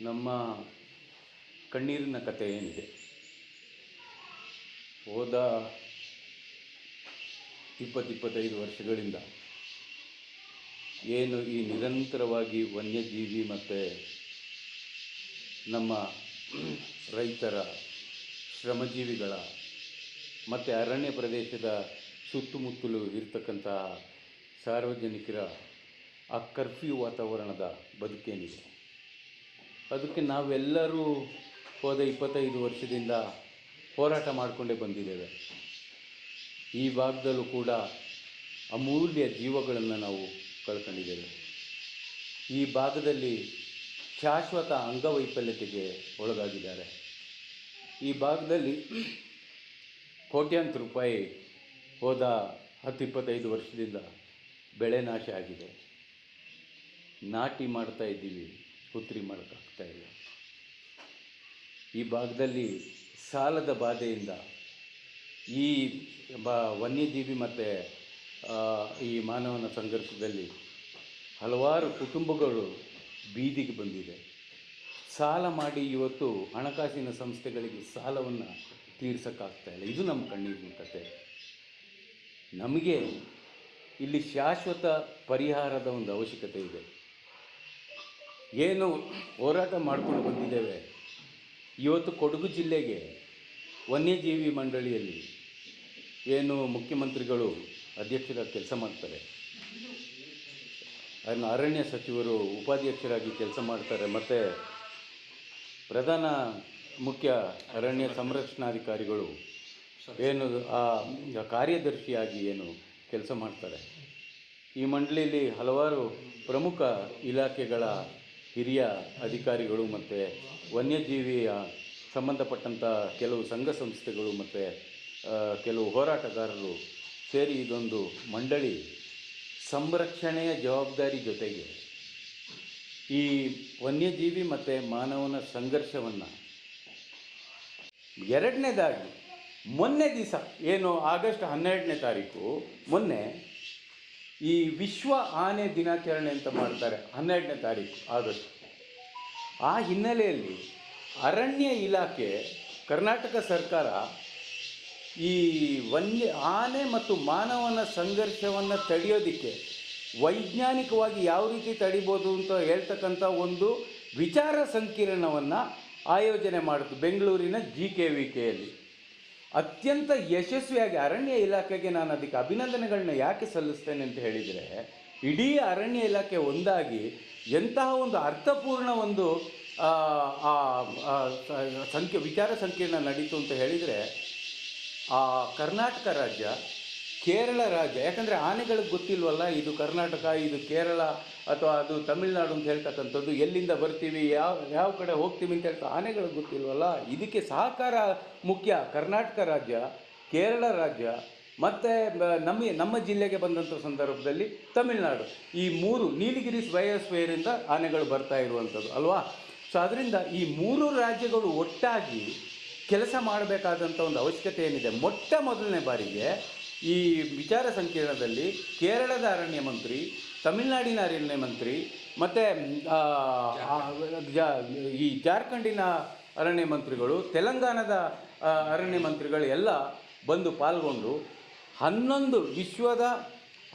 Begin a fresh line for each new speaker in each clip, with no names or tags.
ನಮ್ಮ ಕಣ್ಣೀರಿನ ಕಥೆ ಏನಿದೆ? ಹೋದ ಇಪ್ಪತ್ತಿಪ್ಪತ್ತೈದು ವರ್ಷಗಳಿಂದ ಏನು ಈ ನಿರಂತರವಾಗಿ ವನ್ಯಜೀವಿ ಮತ್ತು ನಮ್ಮ ರೈತರ ಶ್ರಮಜೀವಿಗಳ ಮತ್ತು ಅರಣ್ಯ ಪ್ರದೇಶದ ಸುತ್ತಮುತ್ತಲು ಇರತಕ್ಕಂತಹ ಸಾರ್ವಜನಿಕರ ಆ ಕರ್ಫ್ಯೂ ವಾತಾವರಣದ ಬದುಕೇನಿದೆ? ಅದಕ್ಕೆ ನಾವೆಲ್ಲರೂ ಹೋದ ಇಪ್ಪತ್ತೈದು ವರ್ಷದಿಂದ ಹೋರಾಟ ಮಾಡಿಕೊಂಡೇ ಬಂದಿದ್ದೇವೆ. ಈ ಭಾಗದಲ್ಲೂ ಕೂಡ ಅಮೂಲ್ಯ ಜೀವಗಳನ್ನು ನಾವು ಕಳ್ಕೊಂಡಿದ್ದೇವೆ. ಈ ಭಾಗದಲ್ಲಿ ಶಾಶ್ವತ ಅಂಗವೈಫಲ್ಯತೆಗೆ ಒಳಗಾಗಿದ್ದಾರೆ. ಈ ಭಾಗದಲ್ಲಿ ಕೋಟ್ಯಾಂತರ ರೂಪಾಯಿ ಹೋದ ಹತ್ತು ಇಪ್ಪತ್ತೈದು ವರ್ಷದಿಂದ ಬೆಳೆ ನಾಶ ಆಗಿದೆ. ನಾಟಿ ಮಾಡ್ತಾ ಇದ್ದೀವಿ. ಪುತ್ರಿ ಮಾಡೋಕ್ಕಾಗ್ತಾ ಇಲ್ಲ. ಈ ಭಾಗದಲ್ಲಿ ಸಾಲದ ಬಾಧೆಯಿಂದ ಈ ಬ ವನ್ಯಜೀವಿ ಮತ್ತು ಈ ಮಾನವನ ಸಂಘರ್ಷದಲ್ಲಿ ಹಲವಾರು ಕುಟುಂಬಗಳು ಬೀದಿಗೆ ಬಂದಿದೆ. ಸಾಲ ಮಾಡಿ ಇವತ್ತು ಹಣಕಾಸಿನ ಸಂಸ್ಥೆಗಳಿಗೆ ಸಾಲವನ್ನು ತೀರ್ಸೋಕ್ಕಾಗ್ತಾ ಇಲ್ಲ. ಇದು ನಮ್ಮ ಕಣ್ಣೀರಿನ ಕತೆ. ನಮಗೆ ಇಲ್ಲಿ ಶಾಶ್ವತ ಪರಿಹಾರದ ಒಂದು ಅವಶ್ಯಕತೆ ಇದೆ. ಏನು ಹೋರಾಟ ಮಾಡ್ಕೊಂಡು ಬಂದಿದ್ದೇವೆ. ಇವತ್ತು ಕೊಡಗು ಜಿಲ್ಲೆಗೆ ವನ್ಯಜೀವಿ ಮಂಡಳಿಯಲ್ಲಿ ಏನು ಮುಖ್ಯಮಂತ್ರಿಗಳು ಅಧ್ಯಕ್ಷರಾಗಿ ಕೆಲಸ ಮಾಡ್ತಾರೆ. ಅದನ್ನು ಅರಣ್ಯ ಸಚಿವರು ಉಪಾಧ್ಯಕ್ಷರಾಗಿ ಕೆಲಸ ಮಾಡ್ತಾರೆ. ಮತ್ತು ಪ್ರಧಾನ ಮುಖ್ಯ ಅರಣ್ಯ ಸಂರಕ್ಷಣಾಧಿಕಾರಿಗಳು ಏನು ಆ ಕಾರ್ಯದರ್ಶಿಯಾಗಿ ಏನು ಕೆಲಸ ಮಾಡ್ತಾರೆ. ಈ ಮಂಡಳಿಯಲ್ಲಿ ಹಲವಾರು ಪ್ರಮುಖ ಇಲಾಖೆಗಳ ಹಿರಿಯ ಅಧಿಕಾರಿಗಳು ಮತ್ತು ವನ್ಯಜೀವಿಯ ಸಂಬಂಧಪಟ್ಟಂಥ ಕೆಲವು ಸಂಘ ಸಂಸ್ಥೆಗಳು ಮತ್ತು ಕೆಲವು ಹೋರಾಟಗಾರರು ಸೇರಿ ಇದೊಂದು ಮಂಡಳಿ ಸಂರಕ್ಷಣೆಯ ಜವಾಬ್ದಾರಿ ಜೊತೆಗೆ ಈ ವನ್ಯಜೀವಿ ಮತ್ತು ಮಾನವನ ಸಂಘರ್ಷವನ್ನು ಎರಡನೇದಾಗಿ ಮೊನ್ನೆ ದಿವಸ, ಏನು ಆಗಸ್ಟ್ ಹನ್ನೆರಡನೇ ತಾರೀಕು, ಮೊನ್ನೆ ಈ ವಿಶ್ವ ಆನೆ ದಿನಾಚರಣೆ ಅಂತ ಮಾಡ್ತಾರೆ, ಹನ್ನೆರಡನೇ ತಾರೀಕು, ಆಗಸ್ಟ್. ಆ ಹಿನ್ನೆಲೆಯಲ್ಲಿ ಅರಣ್ಯ ಇಲಾಖೆ, ಕರ್ನಾಟಕ ಸರ್ಕಾರ ಈ ವನ್ಯ, ಆನೆ ಮತ್ತು ಮಾನವನ ಸಂಘರ್ಷವನ್ನು ತಡೆಯೋದಕ್ಕೆ ವೈಜ್ಞಾನಿಕವಾಗಿ ಯಾವ ರೀತಿ ತಡಿಬೋದು ಅಂತ ಹೇಳ್ತಕ್ಕಂಥ ಒಂದು ವಿಚಾರ ಸಂಕಿರಣವನ್ನು ಆಯೋಜನೆ ಮಾಡಿತು ಬೆಂಗಳೂರಿನ ಜಿ ಕೆ ವಿ ಕೆಯಲ್ಲಿ ಅತ್ಯಂತ ಯಶಸ್ವಿಯಾಗಿ ಅರಣ್ಯ ಇಲಾಖೆಗೆ ನಾನು ಅದಕ್ಕೆ ಅಭಿನಂದನೆಗಳನ್ನ ಯಾಕೆ ಸಲ್ಲಿಸ್ತೇನೆ ಅಂತ ಹೇಳಿದರೆ, ಇಡೀ ಅರಣ್ಯ ಇಲಾಖೆ ಒಂದಾಗಿ ಎಂತಹ ಒಂದು ಅರ್ಥಪೂರ್ಣ ಒಂದು ಸಂಖ್ಯೆ, ವಿಚಾರ ಸಂಕಿರಣ ನಡೀತು ಅಂತ ಹೇಳಿದರೆ, ಆ ಕರ್ನಾಟಕ ರಾಜ್ಯ, ಕೇರಳ ರಾಜ್ಯ, ಯಾಕಂದರೆ ಆನೆಗಳಿಗೆ ಗೊತ್ತಿಲ್ವಲ್ಲ, ಇದು ಕರ್ನಾಟಕ, ಇದು ಕೇರಳ ಅಥವಾ ಅದು ತಮಿಳುನಾಡು ಅಂತ ಹೇಳ್ತಕ್ಕಂಥದ್ದು, ಎಲ್ಲಿಂದ ಬರ್ತೀವಿ, ಯಾವ ಯಾವ ಕಡೆ ಹೋಗ್ತೀವಿ ಅಂತ ಹೇಳ್ತಾ ಆನೆಗಳು ಗೊತ್ತಿಲ್ವಲ್ಲ? ಇದಕ್ಕೆ ಸಹಕಾರ ಮುಖ್ಯ. ಕರ್ನಾಟಕ ರಾಜ್ಯ, ಕೇರಳ ರಾಜ್ಯ, ಮತ್ತು ನಮ್ಮ ನಮ್ಮ ಜಿಲ್ಲೆಗೆ ಬಂದಂಥ ಸಂದರ್ಭದಲ್ಲಿ ತಮಿಳುನಾಡು. ಈ ಮೂರು ನೀಲಗಿರಿ ಬಯೋಸ್ಫಿಯರಿಂದ ಆನೆಗಳು ಬರ್ತಾ ಇರುವಂಥದ್ದು, ಅಲ್ವಾ? ಸೊ ಅದರಿಂದ ಈ ಮೂರು ರಾಜ್ಯಗಳು ಒಟ್ಟಾಗಿ ಕೆಲಸ ಮಾಡಬೇಕಾದಂಥ ಒಂದು ಅವಶ್ಯಕತೆ ಏನಿದೆ? ಮೊಟ್ಟ ಮೊದಲನೇ ಬಾರಿಗೆ ಈ ವಿಚಾರ ಸಂಕಿರಣದಲ್ಲಿ ಕೇರಳದ ಅರಣ್ಯ ಮಂತ್ರಿ ತಮಿಳುನಾಡಿನ ಅರಣ್ಯ ಮಂತ್ರಿ, ಮತ್ತು ಈ ಜಾರ್ಖಂಡಿನ ಅರಣ್ಯ ಮಂತ್ರಿಗಳು, ತೆಲಂಗಾಣದ ಅರಣ್ಯ ಮಂತ್ರಿಗಳು ಎಲ್ಲ ಬಂದು ಪಾಲ್ಗೊಂಡು ಹನ್ನೊಂದು ವಿಶ್ವದ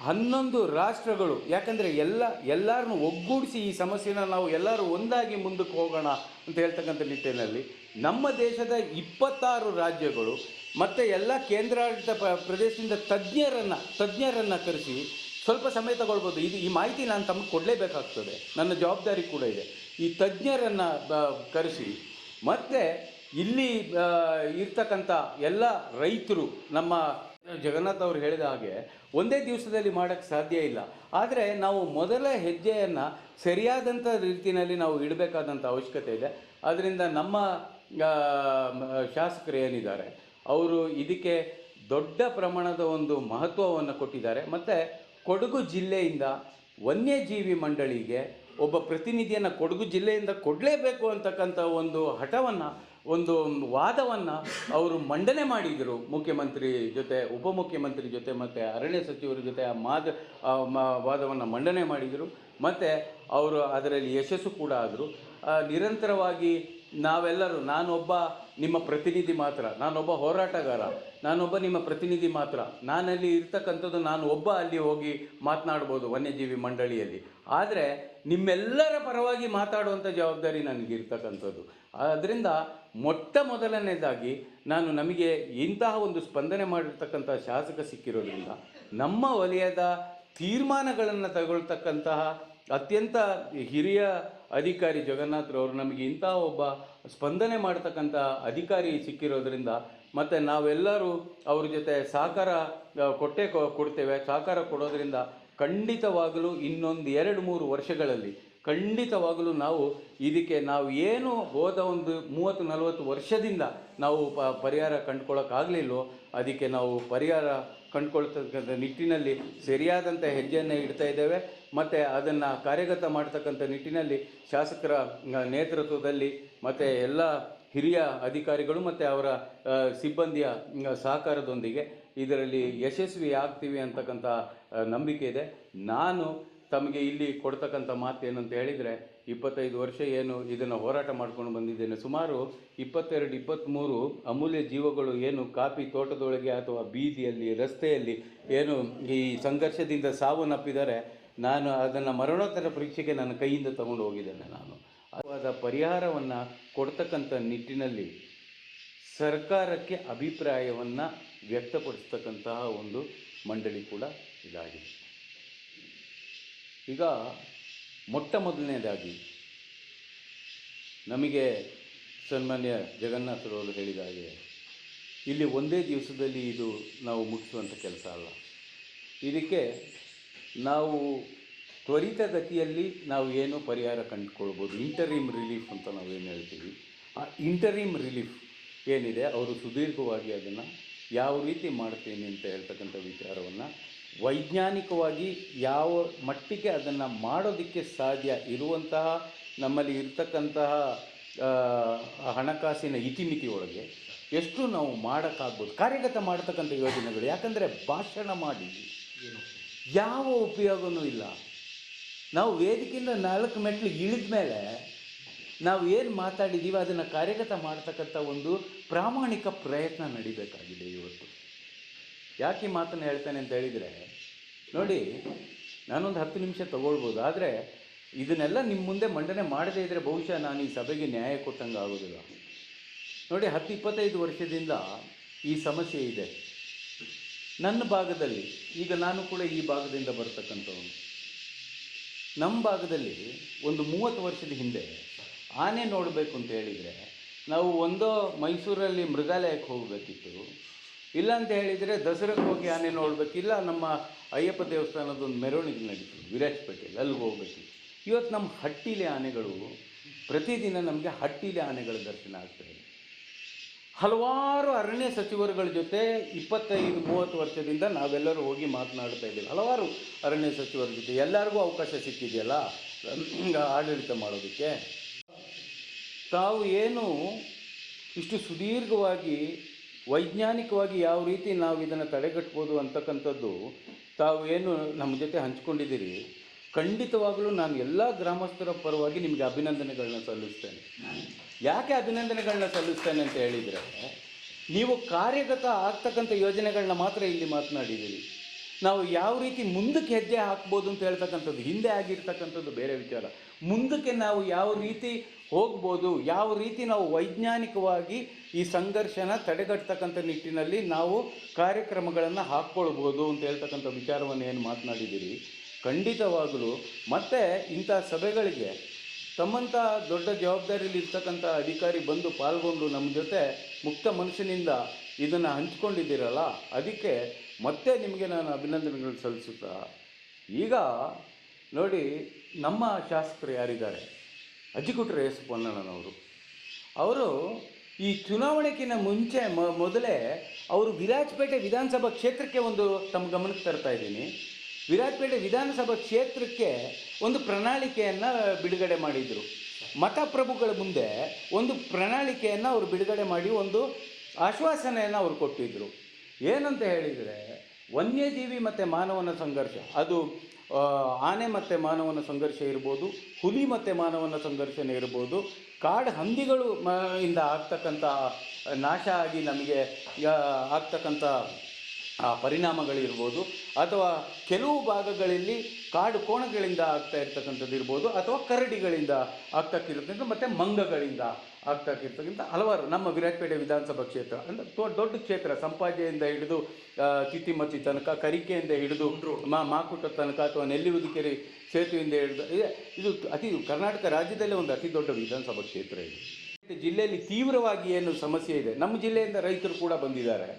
ಹನ್ನೊಂದು ರಾಷ್ಟ್ರಗಳು, ಯಾಕಂದರೆ ಎಲ್ಲ ಎಲ್ಲರನ್ನು ಒಗ್ಗೂಡಿಸಿ ಈ ಸಮಸ್ಯೆನ ನಾವು ಎಲ್ಲರೂ ಒಂದಾಗಿ ಮುಂದಕ್ಕೆ ಹೋಗೋಣ ಅಂತ ಹೇಳ್ತಕ್ಕಂಥ ನಿಟ್ಟಿನಲ್ಲಿ ನಮ್ಮ ದೇಶದ ಇಪ್ಪತ್ತಾರು ರಾಜ್ಯಗಳು ಮತ್ತು ಎಲ್ಲ ಕೇಂದ್ರಾಡಳಿತ ಪ್ರದೇಶದಿಂದ ತಜ್ಞರನ್ನು ತಜ್ಞರನ್ನು ಕರೆಸಿ ಸ್ವಲ್ಪ ಸಮಯ ತಗೊಳ್ಬೋದು. ಇದು ಈ ಮಾಹಿತಿ ನಾನು ತಮಗೆ ಕೊಡಲೇಬೇಕಾಗ್ತದೆ. ನನ್ನ ಜವಾಬ್ದಾರಿ ಕೂಡ ಇದೆ. ಈ ತಜ್ಞರನ್ನು ಕರೆಸಿ. ಮತ್ತು ಇಲ್ಲಿ ಇರ್ತಕ್ಕಂಥ ಎಲ್ಲ ರೈತರು, ನಮ್ಮ ಜಗನ್ನಾಥ್ ಅವರು ಹೇಳಿದ ಹಾಗೆ ಒಂದೇ ದಿವಸದಲ್ಲಿ ಮಾಡೋಕ್ಕೆ ಸಾಧ್ಯ ಇಲ್ಲ. ಆದರೆ ನಾವು ಮೊದಲ ಹೆಜ್ಜೆಯನ್ನು ಸರಿಯಾದಂಥ ರೀತಿಯಲ್ಲಿ ನಾವು ಇಡಬೇಕಾದಂಥ ಅವಶ್ಯಕತೆ ಇದೆ. ಅದರಿಂದ ನಮ್ಮ ಶಾಸಕರು ಏನಿದ್ದಾರೆ, ಅವರು ಇದಕ್ಕೆ ದೊಡ್ಡ ಪ್ರಮಾಣದ ಒಂದು ಮಹತ್ವವನ್ನು ಕೊಟ್ಟಿದ್ದಾರೆ. ಮತ್ತು ಕೊಡಗು ಜಿಲ್ಲೆಯಿಂದ ವನ್ಯಜೀವಿ ಮಂಡಳಿಗೆ ಒಬ್ಬ ಪ್ರತಿನಿಧಿಯನ್ನು ಕೊಡಗು ಜಿಲ್ಲೆಯಿಂದ ಕೊಡಲೇಬೇಕು ಅಂತಕ್ಕಂಥ ಒಂದು ಹಠವನ್ನು, ಒಂದು ವಾದವನ್ನು ಅವರು ಮಂಡನೆ ಮಾಡಿದರು. ಮುಖ್ಯಮಂತ್ರಿ ಜೊತೆ, ಉಪಮುಖ್ಯಮಂತ್ರಿ ಜೊತೆ ಮತ್ತು ಅರಣ್ಯ ಸಚಿವರ ಜೊತೆ ಆ ಮಾದ ವಾದವನ್ನು ಮಂಡನೆ ಮಾಡಿದರು. ಮತ್ತು ಅವರು ಅದರಲ್ಲಿ ಯಶಸ್ಸು ಕೂಡ ಆದರು. ನಿರಂತರವಾಗಿ ನಾವೆಲ್ಲರೂ, ನಾನೊಬ್ಬ ನಿಮ್ಮ ಪ್ರತಿನಿಧಿ ಮಾತ್ರ, ನಾನೊಬ್ಬ ಹೋರಾಟಗಾರ, ನಾನೊಬ್ಬ ನಿಮ್ಮ ಪ್ರತಿನಿಧಿ ಮಾತ್ರ. ನಾನಲ್ಲಿ ಇರ್ತಕ್ಕಂಥದ್ದು ನಾನು ಒಬ್ಬ ಅಲ್ಲಿ ಹೋಗಿ ಮಾತನಾಡ್ಬೋದು ವನ್ಯಜೀವಿ ಮಂಡಳಿಯಲ್ಲಿ. ಆದರೆ ನಿಮ್ಮೆಲ್ಲರ ಪರವಾಗಿ ಮಾತಾಡುವಂಥ ಜವಾಬ್ದಾರಿ ನನಗಿರ್ತಕ್ಕಂಥದ್ದು. ಅದರಿಂದ ಮೊಟ್ಟ ಮೊದಲನೇದಾಗಿ ನಾನು ನಮಗೆ ಇಂತಹ ಒಂದು ಸ್ಪಂದನೆ ಮಾಡಿರ್ತಕ್ಕಂಥ ಶಾಸಕ ಸಿಕ್ಕಿರೋದ್ರಿಂದ ನಮ್ಮ ವಲಯದ ತೀರ್ಮಾನಗಳನ್ನು ತಗೊಳ್ತಕ್ಕಂತಹ ಅತ್ಯಂತ ಹಿರಿಯ ಅಧಿಕಾರಿ ಜಗನ್ನಾಥ್ರವರು ನಮಗೆ ಇಂಥ ಒಬ್ಬ ಸ್ಪಂದನೆ ಮಾಡ್ತಕ್ಕಂಥ ಅಧಿಕಾರಿ ಸಿಕ್ಕಿರೋದ್ರಿಂದ ಮತ್ತು ನಾವೆಲ್ಲರೂ ಅವ್ರ ಜೊತೆ ಸಹಕಾರ ಕೊಟ್ಟೆ ಕೊಡ್ತೇವೆ. ಸಹಕಾರ ಕೊಡೋದ್ರಿಂದ ಖಂಡಿತವಾಗಲೂ ಇನ್ನೊಂದು ಎರಡು ಮೂರು ವರ್ಷಗಳಲ್ಲಿ ಖಂಡಿತವಾಗಲೂ ನಾವು ಇದಕ್ಕೆ ನಾವು ಏನು ಹೋದ ಒಂದು ಮೂವತ್ತು, ನಲವತ್ತು ವರ್ಷದಿಂದ ನಾವು ಪ, ಪರಿಹಾರ ಕಂಡುಕೊಳ್ಳೋಕ್ಕಾಗಲಿಲ್ಲೋ ಅದಕ್ಕೆ ನಾವು ಪರಿಹಾರ ಕಂಡುಕೊಳ್ತಕ್ಕಂಥ ನಿಟ್ಟಿನಲ್ಲಿ ಸರಿಯಾದಂಥ ಹೆಜ್ಜೆಯನ್ನು ಇಡ್ತಾ ಇದ್ದೇವೆ. ಮತ್ತು ಅದನ್ನು ಕಾರ್ಯಗತ ಮಾಡ್ತಕ್ಕಂಥ ನಿಟ್ಟಿನಲ್ಲಿ ಶಾಸಕರ ನೇತೃತ್ವದಲ್ಲಿ ಮತ್ತು ಎಲ್ಲ ಹಿರಿಯ ಅಧಿಕಾರಿಗಳು ಮತ್ತು ಅವರ ಸಿಬ್ಬಂದಿಯ ಸಹಕಾರದೊಂದಿಗೆ ಇದರಲ್ಲಿ ಯಶಸ್ವಿ ಆಗ್ತೀವಿ ಅಂತಕ್ಕಂಥ ನಂಬಿಕೆ ಇದೆ. ನಾನು ತಮಗೆ ಇಲ್ಲಿ ಕೊಡ್ತಕ್ಕಂಥ ಮಾತು ಏನಂತ ಹೇಳಿದರೆ, ಇಪ್ಪತ್ತೈದು ವರ್ಷ ಏನು ಇದನ್ನು ಹೋರಾಟ ಮಾಡ್ಕೊಂಡು ಬಂದಿದ್ದೇನೆ. ಸುಮಾರು ಇಪ್ಪತ್ತೆರಡು ಇಪ್ಪತ್ತ್ಮೂರು ಅಮೂಲ್ಯ ಜೀವಗಳು ಏನು ಕಾಫಿ ತೋಟದೊಳಗೆ ಅಥವಾ ಬೀದಿಯಲ್ಲಿ, ರಸ್ತೆಯಲ್ಲಿ ಏನು ಈ ಸಂಘರ್ಷದಿಂದ ಸಾವನ್ನಪ್ಪಿದ್ದಾರೆ ನಾನು ಅದನ್ನು ಮರಣೋತ್ತರ ಪರೀಕ್ಷೆಗೆ ನನ್ನ ಕೈಯಿಂದ ತಗೊಂಡು ಹೋಗಿದ್ದೇನೆ ನಾನು. ಅದಾದ ಪರಿಹಾರವನ್ನು ಕೊಡ್ತಕ್ಕಂಥ ನಿಟ್ಟಿನಲ್ಲಿ ಸರ್ಕಾರಕ್ಕೆ ಅಭಿಪ್ರಾಯವನ್ನು ವ್ಯಕ್ತಪಡಿಸ್ತಕ್ಕಂತಹ ಒಂದು ಮಂಡಳಿ ಕೂಡ ಇದಾಗಿದೆ. ಈಗ ಮೊಟ್ಟ ಮೊದಲನೇದಾಗಿ ನಮಗೆ ಸನ್ಮಾನ್ಯ ಜಗನ್ನಾಥರವರು ಹೇಳಿದ ಹಾಗೆ ಇಲ್ಲಿ ಒಂದೇ ದಿವಸದಲ್ಲಿ ಇದು ನಾವು ಮುಗಿಸುವಂಥ ಕೆಲಸ ಅಲ್ಲ. ಇದಕ್ಕೆ ನಾವು ತ್ವರಿತಗತಿಯಲ್ಲಿ ನಾವು ಏನು ಪರಿಹಾರ ಕಂಡುಕೊಳ್ಬೋದು? ಇಂಟರಿಮ್ ರಿಲೀಫ್ ಅಂತ ನಾವೇನು ಹೇಳ್ತೀವಿ? ಆ ಇಂಟರಿಮ್ ರಿಲೀಫ್ ಏನಿದೆ? ಅವರು ಸುದೀರ್ಘವಾಗಿ ಅದನ್ನು ಯಾವ ರೀತಿ ಮಾಡ್ತೀನಿ ಅಂತ ಹೇಳ್ತಕ್ಕಂಥ ವಿಚಾರವನ್ನು ವೈಜ್ಞಾನಿಕವಾಗಿ ಯಾವ ಮಟ್ಟಿಗೆ ಅದನ್ನು ಮಾಡೋದಕ್ಕೆ ಸಾಧ್ಯ ಇರುವಂತಹ ನಮ್ಮಲ್ಲಿ ಇರ್ತಕ್ಕಂತಹ ಹಣಕಾಸಿನ ಇತಿಮಿತಿ ಒಳಗೆ ಎಷ್ಟು ನಾವು ಮಾಡೋಕ್ಕಾಗ್ಬೋದು? ಕಾರ್ಯಗತ ಮಾಡ್ತಕ್ಕಂಥ ಯೋಜನೆಗಳು ಯಾಕಂದರೆ ಭಾಷಣ ಮಾಡಿ. ಯಾವ ಉಪಯೋಗವೂ ಇಲ್ಲ. ನಾವು ವೇದಿಕೆಯಿಂದ ನಾಲ್ಕು ಮೆಟ್ಲು ಇಳಿದ ಮೇಲೆ ನಾವು ಏನು ಮಾತಾಡಿದ್ದೀವಿ ಅದನ್ನು ಕಾರ್ಯಗತ ಮಾಡ್ತಕ್ಕಂಥ ಒಂದು ಪ್ರಾಮಾಣಿಕ ಪ್ರಯತ್ನ ನಡಿಬೇಕಾಗಿದೆ ಇವತ್ತು. ಯಾಕೆ ಮಾತನ್ನು ಹೇಳ್ತೇನೆ ಅಂತ ಹೇಳಿದರೆ, ನೋಡಿ, ನಾನೊಂದು ಹತ್ತು ನಿಮಿಷ ತಗೊಳ್ಬೋದು, ಆದರೆ ಇದನ್ನೆಲ್ಲ ನಿಮ್ಮ ಮುಂದೆ ಮಂಡನೆ ಮಾಡದೇ ಇದ್ದರೆ ಬಹುಶಃ ನಾನು ಈ ಸಭೆಗೆ ನ್ಯಾಯ ಕೊಟ್ಟಂಗೆ ಆಗೋದಿಲ್ಲ ನೋಡಿ, ಹತ್ತು ಇಪ್ಪತ್ತೈದು ವರ್ಷದಿಂದ ಈ ಸಮಸ್ಯೆ ಇದೆ. ನನ್ನ ಭಾಗದಲ್ಲಿ, ಈಗ ನಾನು ಕೂಡ ಈ ಭಾಗದಿಂದ ಬರ್ತಕ್ಕಂಥವನು. ನಮ್ಮ ಭಾಗದಲ್ಲಿ ಒಂದು ಮೂವತ್ತು ವರ್ಷದ ಹಿಂದೆ ಆನೆ ನೋಡಬೇಕು ಅಂತ ಹೇಳಿದರೆ, ನಾವು ಒಂದೋ ಮೈಸೂರಲ್ಲಿ ಮೃಗಾಲಯಕ್ಕೆ ಹೋಗಬೇಕಿತ್ತು. ಇಲ್ಲ ಅಂತ ಹೇಳಿದರೆ ದಸರಾಕ್ಕೆ ಹೋಗಿ ಆನೆ ನೋಡಬೇಕಿಲ್ಲ ನಮ್ಮ ಅಯ್ಯಪ್ಪ ದೇವಸ್ಥಾನದ ಒಂದು ಮೆರವಣಿಗೆ ನಡೀತು, ವಿರಾಜಪೇಟೆಯಲ್ಲಿ, ಅಲ್ಲಿಗೆ ಹೋಗ್ಬೇಕಿತ್ತು ಇವತ್ತು ನಮ್ಮ ಹಟ್ಟಿಲೆ ಆನೆಗಳು, ಪ್ರತಿದಿನ ನಮಗೆ ಹಟ್ಟಿಲೆ ಆನೆಗಳ ದರ್ಶನ ಆಗ್ತದೆ ಹಲವಾರು ಅರಣ್ಯ ಸಚಿವರುಗಳ ಜೊತೆ ಇಪ್ಪತ್ತೈದು, ಮೂವತ್ತು ವರ್ಷದಿಂದ ನಾವೆಲ್ಲರೂ ಹೋಗಿ ಮಾತನಾಡ್ತಾ ಇದ್ದೀವಿ. ಹಲವಾರು ಅರಣ್ಯ ಸಚಿವರ ಜೊತೆ. ಎಲ್ಲರಿಗೂ ಅವಕಾಶ ಸಿಕ್ಕಿದೆಯಲ್ಲ? ಆಡಳಿತ ಮಾಡೋದಕ್ಕೆ. ತಾವು ಏನು ಇಷ್ಟು ಸುದೀರ್ಘವಾಗಿ, ವೈಜ್ಞಾನಿಕವಾಗಿ ಯಾವ ರೀತಿ ನಾವು ಇದನ್ನು ತಡೆಗಟ್ಬೋದು ಅಂತಕ್ಕಂಥದ್ದು ತಾವು ಏನು ನಮ್ಮ ಜೊತೆ ಹಂಚ್ಕೊಂಡಿದ್ದೀರಿ, ಖಂಡಿತವಾಗಲೂ ನಾನು ಎಲ್ಲ ಗ್ರಾಮಸ್ಥರ ಪರವಾಗಿ ನಿಮಗೆ ಅಭಿನಂದನೆಗಳನ್ನ ಸಲ್ಲಿಸ್ತೇನೆ. ಯಾಕೆ ಅಭಿನಂದನೆಗಳನ್ನ ಸಲ್ಲಿಸ್ತೇನೆ ಅಂತ ಹೇಳಿದರೆ, ನೀವು ಕಾರ್ಯಗತ ಆಗ್ತಕ್ಕಂಥ ಯೋಜನೆಗಳನ್ನ ಮಾತ್ರ ಇಲ್ಲಿ ಮಾತನಾಡಿದ್ದೀರಿ. ನಾವು ಯಾವ ರೀತಿ ಮುಂದಕ್ಕೆ ಹೆಜ್ಜೆ ಹಾಕ್ಬೋದು ಅಂತ ಹೇಳ್ತಕ್ಕಂಥದ್ದು, ಹಿಂದೆ ಆಗಿರ್ತಕ್ಕಂಥದ್ದು ಬೇರೆ ವಿಚಾರ. ಮುಂದಕ್ಕೆ ನಾವು ಯಾವ ರೀತಿ ಹೋಗ್ಬೋದು, ಯಾವ ರೀತಿ ನಾವು ವೈಜ್ಞಾನಿಕವಾಗಿ ಈ ಸಂಘರ್ಷನ ತಡೆಗಟ್ಟತಕ್ಕಂಥ ನಿಟ್ಟಿನಲ್ಲಿ ನಾವು ಕಾರ್ಯಕ್ರಮಗಳನ್ನು ಹಾಕ್ಕೊಳ್ಬೋದು ಅಂತ ಹೇಳ್ತಕ್ಕಂಥ ವಿಚಾರವನ್ನು ಏನು ಮಾತನಾಡಿದ್ದೀರಿ? ಖಂಡಿತವಾಗಲೂ, ಮತ್ತೆ ಇಂಥ ಸಭೆಗಳಿಗೆ ತಮ್ಮಂಥ ದೊಡ್ಡ ಜವಾಬ್ದಾರಿಯಲ್ಲಿ ಇರ್ತಕ್ಕಂಥ ಅಧಿಕಾರಿ ಬಂದು ಪಾಲ್ಗೊಂಡು ನಮ್ಮ ಜೊತೆ ಮುಕ್ತ ಮನಸ್ಸಿನಿಂದ ಇದನ್ನು ಹಂಚ್ಕೊಂಡಿದ್ದೀರಲ್ಲ, ಅದಕ್ಕೆ ಮತ್ತೆ ನಿಮಗೆ ನಾನು ಅಭಿನಂದನೆಗಳು ಸಲ್ಲಿಸುತ್ತಾ? ಈಗ ನೋಡಿ, ನಮ್ಮ ಶಾಸಕರು ಯಾರಿದ್ದಾರೆ? ಅಜಿಕುಟ್ರ ಎಸ್ ಪೊನ್ನಣ್ಣನವರು. ಅವರು ಈ ಚುನಾವಣೆಗಿಂತ ಮುಂಚೆ ಮೊದಲೇ ಅವರು ವಿರಾಜಪೇಟೆ ವಿಧಾನಸಭಾ ಕ್ಷೇತ್ರಕ್ಕೆ ಒಂದು ತಮ್ಮ ಗಮನಕ್ಕೆ ತರ್ತಾ ಇದ್ದೀನಿ. ವಿರಾಜಪೇಟೆ ವಿಧಾನಸಭಾ ಕ್ಷೇತ್ರಕ್ಕೆ ಒಂದು ಪ್ರಣಾಳಿಕೆಯನ್ನು ಬಿಡುಗಡೆ ಮಾಡಿದರು. ಮತಪ್ರಭುಗಳ ಮುಂದೆ ಒಂದು ಪ್ರಣಾಳಿಕೆಯನ್ನು ಅವರು ಬಿಡುಗಡೆ ಮಾಡಿ ಒಂದು ಆಶ್ವಾಸನೆಯನ್ನು ಅವರು ಕೊಟ್ಟಿದ್ದರು ಏನಂತ ಹೇಳಿದರೆ, ವನ್ಯಜೀವಿ ಮತ್ತು ಮಾನವನ ಸಂಘರ್ಷ, ಅದು ಆನೆ ಮತ್ತು ಮಾನವನ ಸಂಘರ್ಷ ಇರ್ಬೋದು, ಹುಲಿ ಮತ್ತು ಮಾನವನ ಸಂಘರ್ಷನೇ ಇರ್ಬೋದು, ಕಾಡು ಹಂದಿಗಳು ಇಂದ ಆಗ್ತಕ್ಕಂಥ ನಾಶ ಆಗಿ ನಮಗೆ ಆಗ್ತಕ್ಕಂಥ ಪರಿಣಾಮಗಳಿರ್ಬೋದು ಅಥವಾ ಕೆಲವು ಭಾಗಗಳಲ್ಲಿ ಕಾಡು ಕೋಣಗಳಿಂದ ಆಗ್ತಾ ಇರ್ತಕ್ಕಂಥದ್ದು ಇರ್ಬೋದು ಅಥವಾ ಕರಡಿಗಳಿಂದ ಆಗ್ತಕ್ಕಿರ್ತಕ್ಕಂಥ ಮತ್ತು ಮಂಗಗಳಿಂದ ಆಗ್ತಕ್ಕಿರ್ತಕ್ಕಂಥ ಹಲವಾರು ನಮ್ಮ ವಿರಾಟ್ಪೇಟೆ ವಿಧಾನಸಭಾ ಕ್ಷೇತ್ರ ಅಂದರೆ ದೊಡ್ಡ ಕ್ಷೇತ್ರ ಸಂಪಾಜೆಯಿಂದ ಹಿಡಿದು ಆ, ತಿತ್ತಿಮತಿ ತನಕ ಕರಿಕೆಯಿಂದ ಹಿಡಿದು ಮಾ ಮಾಕುಟ ತನಕ ಅಥವಾ ನೆಲ್ಲಿಹುದಿಕೆರೆ ಸೇತುವೆಯಿಂದ ಹಿಡಿದು ಇದು ಅತಿ ಕರ್ನಾಟಕ ರಾಜ್ಯದಲ್ಲೇ ಒಂದು ಅತಿ ದೊಡ್ಡ ವಿಧಾನಸಭಾ ಕ್ಷೇತ್ರ ಇದು. ಜಿಲ್ಲೆಯಲ್ಲಿ ತೀವ್ರವಾಗಿ ಏನು ಸಮಸ್ಯೆ ಇದೆ ನಮ್ಮ ಜಿಲ್ಲೆಯಿಂದ ರೈತರು ಕೂಡ ಬಂದಿದ್ದಾರೆ.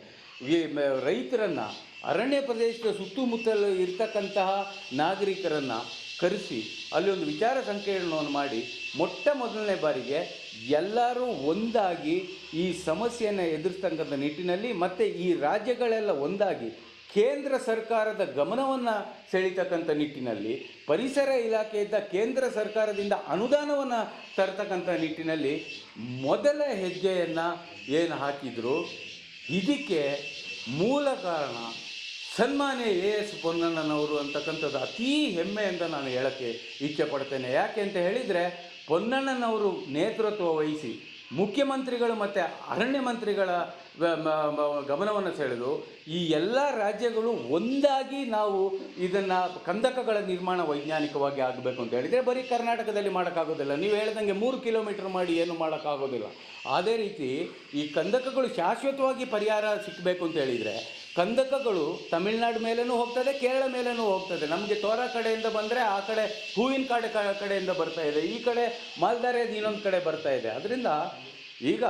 ರೈತರನ್ನ ಅರಣ್ಯ ಪ್ರದೇಶದ ಸುತ್ತಮುತ್ತಲು ಇರ್ತಕ್ಕಂತಹ ನಾಗರಿಕರನ್ನು ಕರೆಸಿ ಅಲ್ಲಿ ಒಂದು ವಿಚಾರ ಸಂಕಿರಣವನ್ನು ಮಾಡಿ ಮೊಟ್ಟ ಮೊದಲನೇ ಬಾರಿಗೆ ಎಲ್ಲರೂ ಒಂದಾಗಿ ಈ ಸಮಸ್ಯೆಯನ್ನು ಎದುರಿಸ್ತಕ್ಕಂಥ ನಿಟ್ಟಿನಲ್ಲಿ ಮತ್ತು ಈ ರಾಜ್ಯಗಳೆಲ್ಲ ಒಂದಾಗಿ ಕೇಂದ್ರ ಸರ್ಕಾರದ ಗಮನವನ್ನು ಸೆಳೀತಕ್ಕಂಥ ನಿಟ್ಟಿನಲ್ಲಿ, ಪರಿಸರ ಇಲಾಖೆಯಿಂದ ಕೇಂದ್ರ ಸರ್ಕಾರದಿಂದ ಅನುದಾನವನ್ನು ತರ್ತಕ್ಕಂಥ ನಿಟ್ಟಿನಲ್ಲಿ ಮೊದಲ ಹೆಜ್ಜೆಯನ್ನು ಏನು ಹಾಕಿದ್ರು ಇದಕ್ಕೆ ಮೂಲ ಕಾರಣ ಸನ್ಮಾನ್ಯ ಎ ಎಸ್ ಪೊನ್ನಣ್ಣನವರು ಅಂತಕ್ಕಂಥದ್ದು ಅತೀ ಹೆಮ್ಮೆಯಿಂದ ನಾನು ಹೇಳೋಕ್ಕೆ ಇಚ್ಛೆ ಪಡ್ತೇನೆ. ಯಾಕೆ ಅಂತ ಹೇಳಿದರೆ, ಪೊನ್ನಣ್ಣನವರು ನೇತೃತ್ವ ವಹಿಸಿ ಮುಖ್ಯಮಂತ್ರಿಗಳು ಮತ್ತು ಅರಣ್ಯ ಮಂತ್ರಿಗಳ ಗಮನವನ್ನು ಸೆಳೆದು ಈ ಎಲ್ಲ ರಾಜ್ಯಗಳು ಒಂದಾಗಿ ನಾವು ಇದನ್ನು ಕಂದಕಗಳ ನಿರ್ಮಾಣ ವೈಜ್ಞಾನಿಕವಾಗಿ ಆಗಬೇಕು ಅಂತ ಹೇಳಿದರೆ ಬರೀ ಕರ್ನಾಟಕದಲ್ಲಿ ಮಾಡೋಕ್ಕಾಗೋದಿಲ್ಲ. ನೀವು ಹೇಳ್ದಂಗೆ ಮೂರು ಕಿಲೋಮೀಟ್ರ್ ಮಾಡಿ ಏನು ಮಾಡೋಕ್ಕಾಗೋದಿಲ್ಲ. ಅದೇ ರೀತಿ ಈ ಕಂದಕಗಳು ಶಾಶ್ವತವಾಗಿ ಪರಿಹಾರ ಸಿಕ್ಕಬೇಕು ಅಂತ ಹೇಳಿದರೆ ಕಂದಕಗಳು ತಮಿಳ್ನಾಡು ಮೇಲೇನೂ ಹೋಗ್ತದೆ, ಕೇರಳ ಮೇಲೇನೂ ಹೋಗ್ತದೆ. ನಮಗೆ ತೋರ ಕಡೆಯಿಂದ ಬಂದರೆ ಆ ಕಡೆ ಹೂವಿನ ಕಾಡು ಕಡೆಯಿಂದ ಬರ್ತಾ ಇದೆ. ಈ ಕಡೆ ಮಾಲ್ದಾರೆ ಇನ್ನೊಂದು ಕಡೆ ಬರ್ತಾ ಇದೆ. ಅದರಿಂದ ಈಗ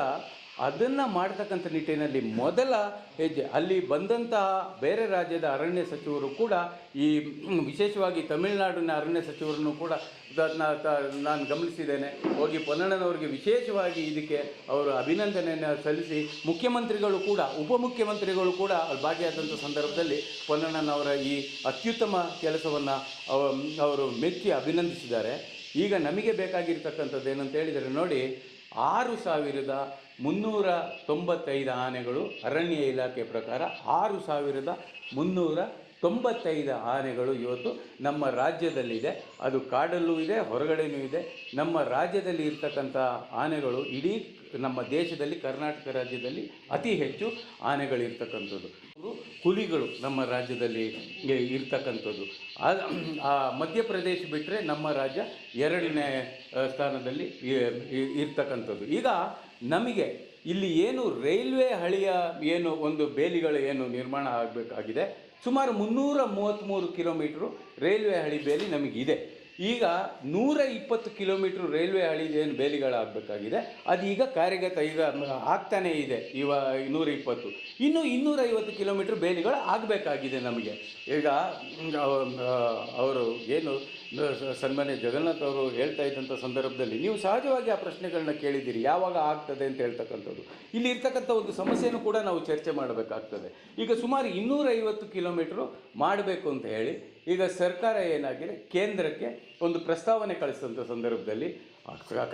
ಅದನ್ನು ಮಾಡ್ತಕ್ಕಂಥ ನಿಟ್ಟಿನಲ್ಲಿ ಮೊದಲ ಹೆಜ್ಜೆ, ಅಲ್ಲಿ ಬಂದಂತಹ ಬೇರೆ ರಾಜ್ಯದ ಅರಣ್ಯ ಸಚಿವರು ಕೂಡ ಈ ವಿಶೇಷವಾಗಿ ತಮಿಳುನಾಡಿನ ಅರಣ್ಯ ಸಚಿವರನ್ನು ಕೂಡ ನಾನು ಗಮನಿಸಿದ್ದೇನೆ. ಹೋಗಿ ಪೊನ್ನಣ್ಣನವರಿಗೆ ವಿಶೇಷವಾಗಿ ಇದಕ್ಕೆ ಅವರು ಅಭಿನಂದನೆಯನ್ನು ಸಲ್ಲಿಸಿ, ಮುಖ್ಯಮಂತ್ರಿಗಳು ಕೂಡ, ಉಪಮುಖ್ಯಮಂತ್ರಿಗಳು ಕೂಡ ಅಲ್ಲಿ ಭಾಗಿಯಾದಂಥ ಸಂದರ್ಭದಲ್ಲಿ ಪೊನ್ನಣ್ಣನವರ ಈ ಅತ್ಯುತ್ತಮ ಕೆಲಸವನ್ನು ಅವರು ಮೆಚ್ಚಿ ಅಭಿನಂದಿಸಿದ್ದಾರೆ. ಈಗ ನಮಗೆ ಬೇಕಾಗಿರ್ತಕ್ಕಂಥದ್ದು ಏನಂತ ಹೇಳಿದರೆ ನೋಡಿ, ಆರು ಸಾವಿರದ ಮುನ್ನೂರ ತೊಂಬತ್ತೈದು ಆನೆಗಳು ಅರಣ್ಯ ಇಲಾಖೆ ಪ್ರಕಾರ ಆರು ಸಾವಿರದ ಮುನ್ನೂರ ತೊಂಬತ್ತೈದು ಆನೆಗಳು ಇವತ್ತು ನಮ್ಮ ರಾಜ್ಯದಲ್ಲಿದೆ. ಅದು ಕಾಡಲ್ಲೂ ಇದೆ, ಹೊರಗಡೆನೂ ಇದೆ. ನಮ್ಮ ರಾಜ್ಯದಲ್ಲಿ ಇರ್ತಕ್ಕಂಥ ಆನೆಗಳು ಇಡೀ ನಮ್ಮ ದೇಶದಲ್ಲಿ, ಕರ್ನಾಟಕ ರಾಜ್ಯದಲ್ಲಿ ಅತಿ ಹೆಚ್ಚು ಆನೆಗಳಿರ್ತಕ್ಕಂಥದ್ದು. ಹುಲಿಗಳು ನಮ್ಮ ರಾಜ್ಯದಲ್ಲಿ ಇರ್ತಕ್ಕಂಥದ್ದು. ಆ- ಮಧ್ಯಪ್ರದೇಶ ಬಿಟ್ಟರೆ ನಮ್ಮ ರಾಜ್ಯ ಎರಡನೇ ಸ್ಥಾನದಲ್ಲಿ ಇರ್ತಕ್ಕಂಥದ್ದು. ಈಗ ನಮಗೆ ಇಲ್ಲಿ ಏನು ರೈಲ್ವೆ ಹಳಿಯ ಏನು ಒಂದು ಬೇಲಿಗಳು ಏನು ನಿರ್ಮಾಣ ಆಗಬೇಕಾಗಿದೆ, ಸುಮಾರು ಮುನ್ನೂರ ಮೂವತ್ತ್ಮೂರು ಕಿಲೋಮೀಟ್ರು ರೈಲ್ವೆ ಹಳಿ ಬೇಲಿ ನಮಗಿದೆ. ಈಗ ನೂರ ಇಪ್ಪತ್ತು ಕಿಲೋಮೀಟ್ರ್ ರೈಲ್ವೆ ಹಳಿ ಏನು ಬೇಲಿಗಳಾಗಬೇಕಾಗಿದೆ, ಅದು ಈಗ ಕಾರ್ಯಗತ ಈಗ ಆಗ್ತಾನೇ ಇದೆ, ಇವ ನೂರ ಇಪ್ಪತ್ತು. ಇನ್ನು ಇನ್ನೂರೈವತ್ತು ಕಿಲೋಮೀಟ್ರ್ ಬೇಲಿಗಳು ಆಗಬೇಕಾಗಿದೆ ನಮಗೆ. ಈಗ ಅವರು ಏನು, ಸನ್ಮಾನ್ಯ ಜಗನ್ನಾಥ್ ಅವರು ಹೇಳ್ತಾ ಇದ್ದಂಥ ಸಂದರ್ಭದಲ್ಲಿ ನೀವು ಸಹಜವಾಗಿ ಆ ಪ್ರಶ್ನೆಗಳನ್ನ ಕೇಳಿದ್ದೀರಿ, ಯಾವಾಗ ಆಗ್ತದೆ ಅಂತ ಹೇಳ್ತಕ್ಕಂಥದ್ದು. ಇಲ್ಲಿ ಇರ್ತಕ್ಕಂಥ ಒಂದು ಸಮಸ್ಯೆಯನ್ನು ಕೂಡ ನಾವು ಚರ್ಚೆ ಮಾಡಬೇಕಾಗ್ತದೆ. ಈಗ ಸುಮಾರು ಇನ್ನೂರೈವತ್ತು ಕಿಲೋಮೀಟ್ರು ಮಾಡಬೇಕು ಅಂತ ಹೇಳಿ ಈಗ ಸರ್ಕಾರ ಏನಾಗಿದೆ? ಕೇಂದ್ರಕ್ಕೆ ಒಂದು ಪ್ರಸ್ತಾವನೆ ಕಳಿಸಿದಂಥ ಸಂದರ್ಭದಲ್ಲಿ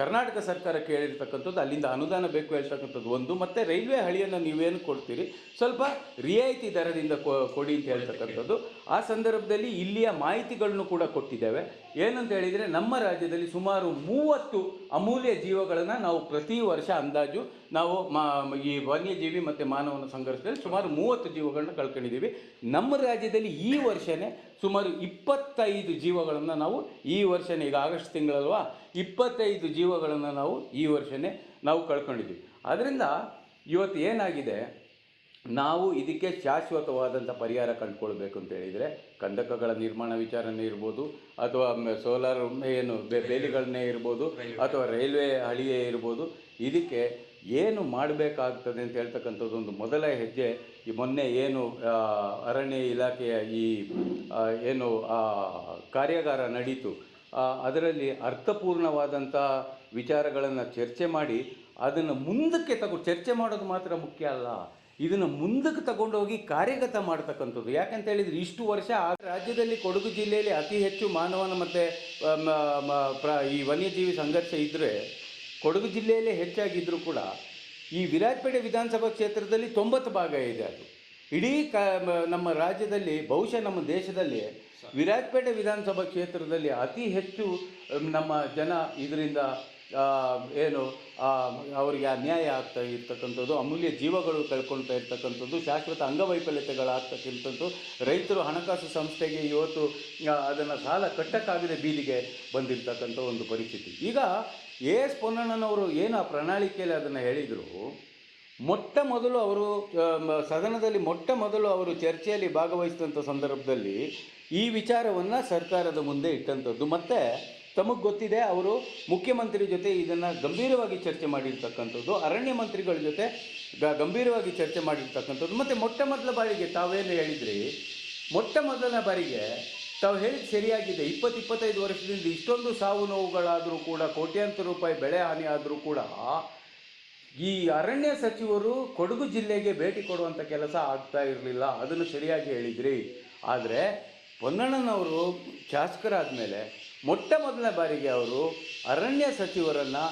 ಕರ್ನಾಟಕ ಸರ್ಕಾರ ಕೇಳಿರ್ತಕ್ಕಂಥದ್ದು ಅಲ್ಲಿಂದ ಅನುದಾನ ಬೇಕು ಹೇಳ್ತಕ್ಕಂಥದ್ದು ಒಂದು, ಮತ್ತು ರೈಲ್ವೆ ಹಳಿಯನ್ನು ನೀವೇನು ಕೊಡ್ತೀರಿ? ಸ್ವಲ್ಪ ರಿಯಾಯಿತಿ ದರದಿಂದ ಕೊಡಿ ಅಂತ ಹೇಳ್ತಕ್ಕಂಥದ್ದು. ಆ ಸಂದರ್ಭದಲ್ಲಿ ಇಲ್ಲಿಯ ಮಾಹಿತಿಗಳನ್ನು ಕೂಡ ಕೊಟ್ಟಿದ್ದೇವೆ. ಏನಂತ ಹೇಳಿದರೆ ನಮ್ಮ ರಾಜ್ಯದಲ್ಲಿ ಸುಮಾರು ಮೂವತ್ತು ಅಮೂಲ್ಯ ಜೀವಗಳನ್ನು ನಾವು ಪ್ರತಿ ವರ್ಷ ಅಂದಾಜು ನಾವು ಮಾ, ಈ ವನ್ಯಜೀವಿ ಮತ್ತು ಮಾನವನ ಸಂಘರ್ಷದಲ್ಲಿ ಸುಮಾರು ಮೂವತ್ತು ಜೀವಗಳನ್ನ ಕಳ್ಕೊಂಡಿದ್ದೀವಿ. ನಮ್ಮ ರಾಜ್ಯದಲ್ಲಿ ಈ ವರ್ಷನೇ ಸುಮಾರು ಇಪ್ಪತ್ತೈದು ಜೀವಗಳನ್ನು ನಾವು ಈ ವರ್ಷನೇ, ಈಗ ಆಗಸ್ಟ್ ತಿಂಗಳಲ್ವಾ, ಇಪ್ಪತ್ತೈದು ಜೀವಗಳನ್ನು ನಾವು ಈ ವರ್ಷನೇ ನಾವು ಕಳ್ಕೊಂಡಿದ್ದೀವಿ. ಅದರಿಂದ ಇವತ್ತು ಏನಾಗಿದೆ? ನಾವು ಇದಕ್ಕೆ ಶಾಶ್ವತವಾದಂಥ ಪರಿಹಾರ ಕಂಡುಕೊಳ್ಬೇಕು ಅಂತ ಹೇಳಿದರೆ ಕಂದಕಗಳ ನಿರ್ಮಾಣ ವಿಚಾರನೇ ಇರ್ಬೋದು ಅಥವಾ ಸೋಲಾರ್ ಏನು ಬೇಲಿಗಳನ್ನೇ ಇರ್ಬೋದು ಅಥವಾ ರೈಲ್ವೆ ಹಳಿಯೇ ಇರ್ಬೋದು ಇದಕ್ಕೆ ಏನು ಮಾಡಬೇಕಾಗ್ತದೆ ಅಂತ ಹೇಳ್ತಕ್ಕಂಥದ್ದು ಒಂದು ಮೊದಲ ಹೆಜ್ಜೆ. ಈ ಮೊನ್ನೆ ಏನು ಅರಣ್ಯ ಇಲಾಖೆಯ ಈ ಏನು ಕಾರ್ಯಾಗಾರ ನಡೀತು. ಅದರಲ್ಲಿ ಅರ್ಥಪೂರ್ಣವಾದಂಥ ವಿಚಾರಗಳನ್ನು ಚರ್ಚೆ ಮಾಡಿ ಅದನ್ನು ಮುಂದಕ್ಕೆ ತಗೊ ಚರ್ಚೆ ಮಾಡೋದು ಮಾತ್ರ ಮುಖ್ಯ ಅಲ್ಲ. ಇದನ್ನು ಮುಂದಕ್ಕೆ ತಗೊಂಡೋಗಿ ಕಾರ್ಯಗತ ಮಾಡ್ತಕ್ಕಂಥದ್ದು. ಯಾಕಂತ ಹೇಳಿದರೆ ಇಷ್ಟು ವರ್ಷ ಆ ರಾಜ್ಯದಲ್ಲಿ ಕೊಡಗು ಜಿಲ್ಲೆಯಲ್ಲಿ ಅತಿ ಹೆಚ್ಚು ಮಾನವನ ಮತ್ತು ಪ್ರ, ಈ ವನ್ಯಜೀವಿ ಸಂಘರ್ಷ ಇದ್ದರೆ ಕೊಡಗು ಜಿಲ್ಲೆಯಲ್ಲೇ ಹೆಚ್ಚಾಗಿದ್ದರೂ ಕೂಡ ಈ ವಿರಾಜಪೇಟೆ ವಿಧಾನಸಭಾ ಕ್ಷೇತ್ರದಲ್ಲಿ ತೊಂಬತ್ತು ಭಾಗ ಇದೆ ಅದು. ಇಡೀ ಕ ನಮ್ಮ ರಾಜ್ಯದಲ್ಲಿ, ಬಹುಶಃ ನಮ್ಮ ದೇಶದಲ್ಲಿ ವಿರಾಜಪೇಟೆ ವಿಧಾನಸಭಾ ಕ್ಷೇತ್ರದಲ್ಲಿ ಅತಿ ಹೆಚ್ಚು ನಮ್ಮ ಜನ ಇದರಿಂದ ಏನು ಅವರಿಗೆ ಅನ್ಯಾಯ ಆಗ್ತಾ ಇರ್ತಕ್ಕಂಥದ್ದು, ಅಮೂಲ್ಯ ಜೀವಗಳು ಕಳ್ಕೊಳ್ತಾ ಇರ್ತಕ್ಕಂಥದ್ದು, ಶಾಶ್ವತ ಅಂಗವೈಫಲ್ಯತೆಗಳಾಗ್ತಕ್ಕಂಥದ್ದು, ರೈತರು ಹಣಕಾಸು ಸಂಸ್ಥೆಗೆ ಇವತ್ತು ಅದನ್ನು ಸಾಲ ಕಟ್ಟಕ್ಕಾಗದೆ ಬೀದಿಗೆ ಬಂದಿರತಕ್ಕಂಥ ಒಂದು ಪರಿಸ್ಥಿತಿ. ಈಗ ಎ ಎಸ್ ಪೊನ್ನಣ್ಣನವರು ಏನು ಆ ಪ್ರಣಾಳಿಕೆಯಲ್ಲಿ ಅದನ್ನು ಹೇಳಿದರು? ಮೊಟ್ಟ ಮೊದಲು ಅವರು ಸದನದಲ್ಲಿ ಮೊಟ್ಟ ಮೊದಲು ಅವರು ಚರ್ಚೆಯಲ್ಲಿ ಭಾಗವಹಿಸಿದಂಥ ಸಂದರ್ಭದಲ್ಲಿ ಈ ವಿಚಾರವನ್ನು ಸರ್ಕಾರದ ಮುಂದೆ ಇಟ್ಟಂಥದ್ದು. ಮತ್ತು ತಮಗೆ ಗೊತ್ತಿದೆ, ಅವರು ಮುಖ್ಯಮಂತ್ರಿ ಜೊತೆ ಇದನ್ನು ಗಂಭೀರವಾಗಿ ಚರ್ಚೆ ಮಾಡಿರ್ತಕ್ಕಂಥದ್ದು, ಅರಣ್ಯ ಮಂತ್ರಿಗಳ ಜೊತೆ ಗಂಭೀರವಾಗಿ ಚರ್ಚೆ ಮಾಡಿರ್ತಕ್ಕಂಥದ್ದು. ಮತ್ತು ಮೊಟ್ಟ ಮೊದಲ ಬಾರಿಗೆ ತಾವೇನು ಹೇಳಿದ್ರಿ? ಮೊಟ್ಟ ಮೊದಲನೇ ಬಾರಿಗೆ ತಾವು ಹೇಳಿದ ಸರಿಯಾಗಿದೆ. ಇಪ್ಪತ್ತು ಇಪ್ಪತ್ತೈದು ವರ್ಷದಿಂದ ಇಷ್ಟೊಂದು ಸಾವು ನೋವುಗಳಾದರೂ ಕೂಡ, ಕೋಟ್ಯಾಂತರ ರೂಪಾಯಿ ಬೆಳೆ ಹಾನಿ ಆದರೂ ಕೂಡ, ಈ ಅರಣ್ಯ ಸಚಿವರು ಕೊಡಗು ಜಿಲ್ಲೆಗೆ ಭೇಟಿ ಕೊಡುವಂಥ ಕೆಲಸ ಆಗ್ತಾ ಇರಲಿಲ್ಲ. ಅದನ್ನು ಸರಿಯಾಗಿ ಹೇಳಿದ್ರಿ. ಆದರೆ, ಪೊನ್ನಣ್ಣನವರು ಶಾಸಕರಾದ ಮೇಲೆ ಮೊಟ್ಟ ಮೊದಲ ಬಾರಿಗೆ ಅವರು ಅರಣ್ಯ ಸಚಿವರನ್ನು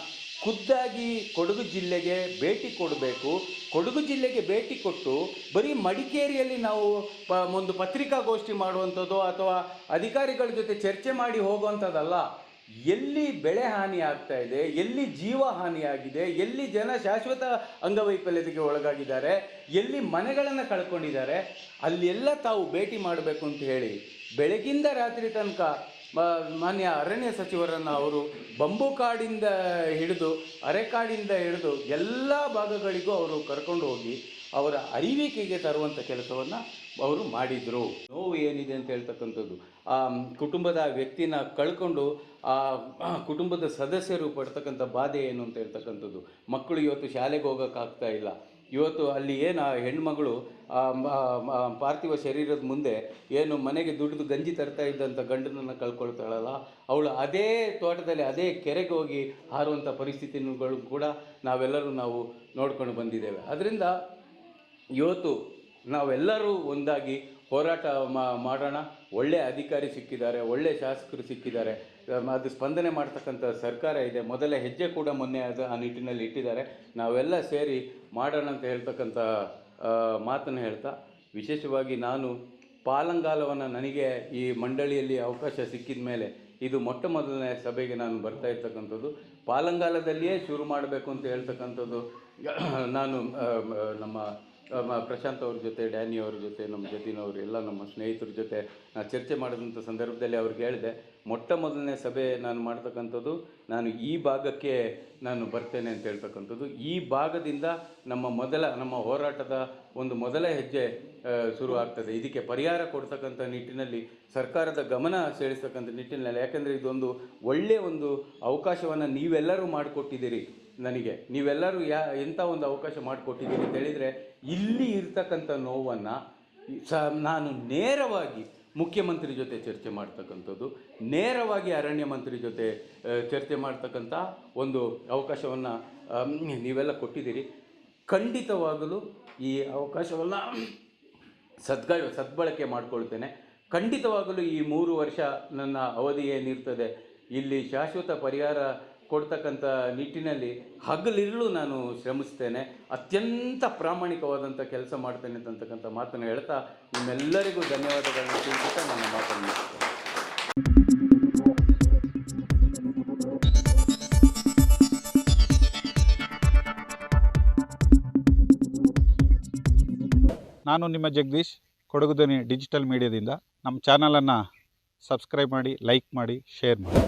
ಖುದ್ದಾಗಿ ಕೊಡಗು ಜಿಲ್ಲೆಗೆ ಭೇಟಿ ಕೊಡಬೇಕು. ಕೊಡಗು ಜಿಲ್ಲೆಗೆ ಭೇಟಿ ಕೊಟ್ಟು ಬರೀ ಮಡಿಕೇರಿಯಲ್ಲಿ ನಾವು ಪ, ಒಂದು ಪತ್ರಿಕಾಗೋಷ್ಠಿ ಮಾಡುವಂಥದ್ದು ಅಥವಾ ಅಧಿಕಾರಿಗಳ ಜೊತೆ ಚರ್ಚೆ ಮಾಡಿ ಹೋಗುವಂಥದ್ದಲ್ಲ. ಎಲ್ಲಿ ಬೆಳೆ ಹಾನಿ ಆಗ್ತಾ ಇದೆ, ಎಲ್ಲಿ ಜೀವ ಹಾನಿಯಾಗಿದೆ ಎಲ್ಲಿ ಜನ ಶಾಶ್ವತ ಅಂಗವೈಫಲ್ಯತೆಗೆ ಒಳಗಾಗಿದ್ದಾರೆ, ಎಲ್ಲಿ ಮನೆಗಳನ್ನು ಕಳ್ಕೊಂಡಿದ್ದಾರೆ, ಅಲ್ಲೆಲ್ಲ ತಾವು ಭೇಟಿ ಮಾಡಬೇಕು ಅಂತ ಹೇಳಿ ಬೆಳಗಿಂದ ರಾತ್ರಿ ತನಕ ಮಾನ್ಯ ಅರಣ್ಯ ಸಚಿವರನ್ನು ಅವರು ಬಂಬು ಕಾಡಿಂದ ಹಿಡಿದು ಅರೆಕಾಡಿಂದ ಹಿಡಿದು ಎಲ್ಲ ಭಾಗಗಳಿಗೂ ಅವರು ಕರ್ಕೊಂಡು ಹೋಗಿ ಅವರ ಅರಿವಿಕೆಗೆ ತರುವಂಥ ಕೆಲಸವನ್ನು ಅವರು ಮಾಡಿದರು. ನೋವು ಏನಿದೆ ಅಂತ ಹೇಳ್ತಕ್ಕಂಥದ್ದು, ಆ, ಕುಟುಂಬದ ವ್ಯಕ್ತಿನ ಕಳ್ಕೊಂಡು ಆ, ಕುಟುಂಬದ ಸದಸ್ಯರು ಪಡ್ತಕ್ಕಂಥ ಬಾಧೆ ಏನು ಅಂತ ಹೇಳ್ತಕ್ಕಂಥದ್ದು. ಮಕ್ಕಳು ಇವತ್ತು ಶಾಲೆಗೆ ಹೋಗೋಕ್ಕಾಗ್ತಾ ಇಲ್ಲ. ಇವತ್ತು ಅಲ್ಲಿ ಏನು ಆ ಹೆಣ್ಮಗಳು ಪಾರ್ಥಿವ ಶರೀರದ ಮುಂದೆ ಏನು ಮನೆಗೆ ದುಡಿದು ಗಂಜಿ ತರ್ತಾ ಇದ್ದಂಥ ಗಂಡನನ್ನು ಕಳ್ಕೊಳ್ತಾಳಲ್ಲ, ಅವಳು ಅದೇ ತೋಟದಲ್ಲಿ ಅದೇ ಕೆರೆಗೆ ಹೋಗಿ ಹಾರುವಂಥ ಪರಿಸ್ಥಿತಿಗಳು ಕೂಡ ನಾವೆಲ್ಲರೂ ನಾವು ನೋಡ್ಕೊಂಡು ಬಂದಿದ್ದೇವೆ. ಅದರಿಂದ ಇವತ್ತು ನಾವೆಲ್ಲರೂ ಒಂದಾಗಿ ಹೋರಾಟ ಮಾಡೋಣ. ಒಳ್ಳೆಯ ಅಧಿಕಾರಿ ಸಿಕ್ಕಿದ್ದಾರೆ ಒಳ್ಳೆಯ ಶಾಸಕರು ಸಿಕ್ಕಿದ್ದಾರೆ. ಅದು ಸ್ಪಂದನೆ ಮಾಡ್ತಕ್ಕಂಥ ಸರ್ಕಾರ ಇದೆ. ಮೊದಲ ಹೆಜ್ಜೆ ಕೂಡ ಮೊನ್ನೆ ಅದು ಆ ನಿಟ್ಟಿನಲ್ಲಿ ಇಟ್ಟಿದ್ದಾರೆ. ನಾವೆಲ್ಲ ಸೇರಿ ಮಾಡೋಣ ಅಂತ ಹೇಳ್ತಕ್ಕಂಥ ಮಾತನ್ನು ಹೇಳ್ತಾ, ವಿಶೇಷವಾಗಿ ನಾನು ಪಾಲಂಗಾಲವನ್ನು ನನಗೆ ಈ ಮಂಡಳಿಯಲ್ಲಿ ಅವಕಾಶ ಸಿಕ್ಕಿದ ಮೇಲೆ ಇದು ಮೊಟ್ಟ ಮೊದಲನೇ ಸಭೆಗೆ ನಾನು ಬರ್ತಾ ಇರ್ತಕ್ಕಂಥದ್ದು. ಪಾಲಂಗಾಲದಲ್ಲಿಯೇ ಶುರು ಮಾಡಬೇಕು ಅಂತ ಹೇಳ್ತಕ್ಕಂಥದ್ದು, ನಾನು ನಮ್ಮ ಪ್ರಶಾಂತ್ ಅವ್ರ ಜೊತೆ, ಡ್ಯಾನಿ ಅವ್ರ ಜೊತೆ, ನಮ್ಮ ಜತಿನವರು ಎಲ್ಲ ನಮ್ಮ ಸ್ನೇಹಿತರ ಜೊತೆ ಚರ್ಚೆ ಮಾಡಿದಂಥ ಸಂದರ್ಭದಲ್ಲಿ ಅವ್ರಿಗೆ ಹೇಳಿದೆ. ಮೊಟ್ಟ ಮೊದಲನೇ ಸಭೆ ನಾನು ಮಾಡ್ತಕ್ಕಂಥದ್ದು, ನಾನು ಈ ಭಾಗಕ್ಕೆ ನಾನು ಬರ್ತೇನೆ ಅಂತ ಹೇಳ್ತಕ್ಕಂಥದ್ದು. ಈ ಭಾಗದಿಂದ ನಮ್ಮ ಮೊದಲ, ನಮ್ಮ ಹೋರಾಟದ ಒಂದು ಮೊದಲ ಹೆಜ್ಜೆ ಶುರು ಆಗ್ತದೆ. ಇದಕ್ಕೆ ಪರಿಹಾರ ಕೊಡ್ತಕ್ಕಂಥ ನಿಟ್ಟಿನಲ್ಲಿ ಸರ್ಕಾರದ ಗಮನ ಸೆಳೆಸ್ತಕ್ಕಂಥ ನಿಟ್ಟಿನಲ್ಲಿ. ಯಾಕಂದರೆ ಇದೊಂದು ಒಳ್ಳೆಯ ಒಂದು ಅವಕಾಶವನ್ನು ನೀವೆಲ್ಲರೂ ಮಾಡಿಕೊಟ್ಟಿದ್ದೀರಿ ನನಗೆ. ನೀವೆಲ್ಲರೂ ಯಾ ಎಂಥ ಒಂದು ಅವಕಾಶ ಮಾಡಿಕೊಟ್ಟಿದ್ದೀರಿ ಅಂತ ಹೇಳಿದರೆ, ಇಲ್ಲಿ ಇರ್ತಕ್ಕಂಥ ನೋವನ್ನು ಸ, ನಾನು ನೇರವಾಗಿ ಮುಖ್ಯಮಂತ್ರಿ ಜೊತೆ ಚರ್ಚೆ ಮಾಡ್ತಕ್ಕಂಥದ್ದು, ನೇರವಾಗಿ ಅರಣ್ಯ ಮಂತ್ರಿ ಜೊತೆ ಚರ್ಚೆ ಮಾಡ್ತಕ್ಕಂಥ ಒಂದು ಅವಕಾಶವನ್ನು ನೀವೆಲ್ಲ ಕೊಟ್ಟಿದ್ದೀರಿ. ಖಂಡಿತವಾಗಲೂ ಈ ಅವಕಾಶವನ್ನು ಸದ್ಗ, ಸದ್ಬಳಕೆ ಮಾಡಿಕೊಳ್ತೇನೆ. ಖಂಡಿತವಾಗಲೂ ಈ ಮೂರು ವರ್ಷ ನನ್ನ ಅವಧಿ ಏನಿರ್ತದೆ, ಇಲ್ಲಿ ಶಾಶ್ವತ ಪರಿಹಾರ ಕೊಡ್ತಕ್ಕಂಥ ನಿಟ್ಟಿನಲ್ಲಿ ಹಗಲಿರುಳು ನಾನು ಶ್ರಮಿಸ್ತೇನೆ, ಅತ್ಯಂತ ಪ್ರಾಮಾಣಿಕವಾದಂಥ ಕೆಲಸ ಮಾಡ್ತೇನೆ ಅಂತಕ್ಕಂಥ ಮಾತನ್ನು ಹೇಳ್ತಾ ನಿಮ್ಮೆಲ್ಲರಿಗೂ ಧನ್ಯವಾದಗಳನ್ನು ತಿಳಿಸುತ್ತಾ ನನ್ನ ಮಾತನ್ನು.
ನಾನು ನಿಮ್ಮ ಜಗದೀಶ್ ಕೊಡಗುದನಿ ಡಿಜಿಟಲ್ ಮೀಡಿಯಾದಿಂದ ನಮ್ಮ ಚಾನಲನ್ನು ಸಬ್ಸ್ಕ್ರೈಬ್ ಮಾಡಿ, ಲೈಕ್ ಮಾಡಿ, ಶೇರ್ ಮಾಡಿ